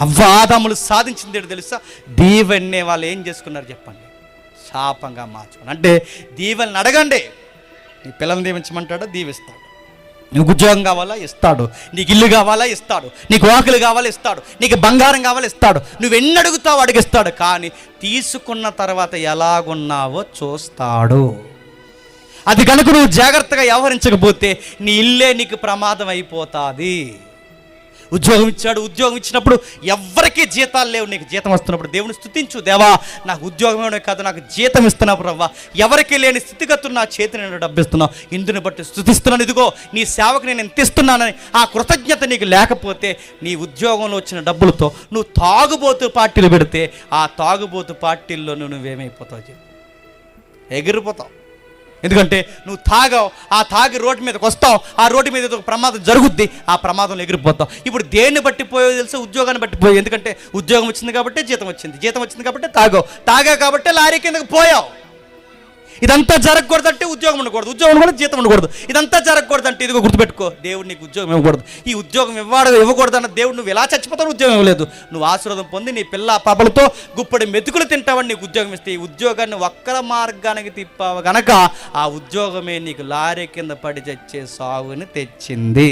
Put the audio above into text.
అవ్వాదములు సాధించింది తెలుసా? దీవెన్నే వాళ్ళు ఏం చేసుకున్నారు చెప్పండి? శాపంగా మార్చుకుని అంటే దీవెనని అడగండి. నీ పిల్లల్ని దీవించమంటాడో? దీవిస్తాడు. నీకు ఉద్యోగం కావాలా? ఇస్తాడు. నీకు ఇల్లు కావాలా? ఇస్తాడు. నీకు వాకులు కావాలా? ఇస్తాడు. నీకు బంగారం కావాలా? ఇస్తాడు. నువ్వు ఎన్ని అడుగుతావు అడిగిస్తాడు. కానీ తీసుకున్న తర్వాత ఎలాగున్నావో చూస్తాడు. అది కనుక నువ్వు జాగ్రత్తగా వ్యవహరించకపోతే నీ ఇల్లే నీకు ప్రమాదం అయిపోతుంది. ఉద్యోగం ఇచ్చాడు ఉద్యోగం ఇచ్చినప్పుడు ఎవరికీ జీతాలు లేవు. నీకు జీతం వస్తున్నప్పుడు దేవుని స్థుతించు దేవా. నాకు ఉద్యోగం కాదు నాకు జీతం ఇస్తున్నావు రవ్వ ఎవరికి లేని స్థితిగతులు నా చేతి నేను డబ్బిస్తున్నావు. ఇందుని బట్టి స్థుతిస్తున్నాను ఇదిగో నీ సేవకు నేను ఎంత ఇస్తున్నానని ఆ కృతజ్ఞత నీకు లేకపోతే నీ ఉద్యోగంలో వచ్చిన డబ్బులతో నువ్వు తాగుబోతు పార్టీలు పెడితే ఆ తాగుబోతు పార్టీల్లో నువ్వేమైపోతావు చెప్పు. ఎగిరిపోతావు. ఎందుకంటే నువ్వు తాగావు ఆ తాగి రోడ్డు మీదకి వస్తావు ఆ రోడ్డు మీద ఏదో ఒక ప్రమాదం జరుగుద్ది ఆ ప్రమాదంలో ఎగిరిపోతావు. ఇప్పుడు దేన్ని బట్టి పోయో తెలుసు? ఉద్యోగాన్ని బట్టి పోయావు. ఎందుకంటే ఉద్యోగం వచ్చింది కాబట్టి జీతం వచ్చింది. జీతం వచ్చింది కాబట్టి తాగావు. తాగా కాబట్టి లారీ కిందకి పోయావు. ఇదంతా జరగకూడదంటే ఉద్యోగం ఉండకూడదు. ఉద్యోగం ఉండకూడదు జీతం ఉండకూడదు. ఇదంతా జరగకూడదంటే ఇదిగో గుర్తుపెట్టుకో దేవుడు నీకు ఉద్యోగం ఇవ్వకూడదు. ఈ ఉద్యోగం ఇవ్వడం ఇవ్వకూడదు అన్న దేవుడు నువ్వు ఎలా చచ్చిపోతావు ఉద్యోగం ఇవ్వలేదు. నువ్వు ఆశీర్వాదం పొంది నీ పిల్ల పాపలతో గుప్పడి మెతుకులు తింటావని నీకు ఉద్యోగం ఇస్తే ఈ ఉద్యోగాన్ని ఒక్కల మార్గానికి తిప్పావు గనక ఆ ఉద్యోగమే నీకు లారీ కింద పడి చచ్చే సాగుని తెచ్చింది.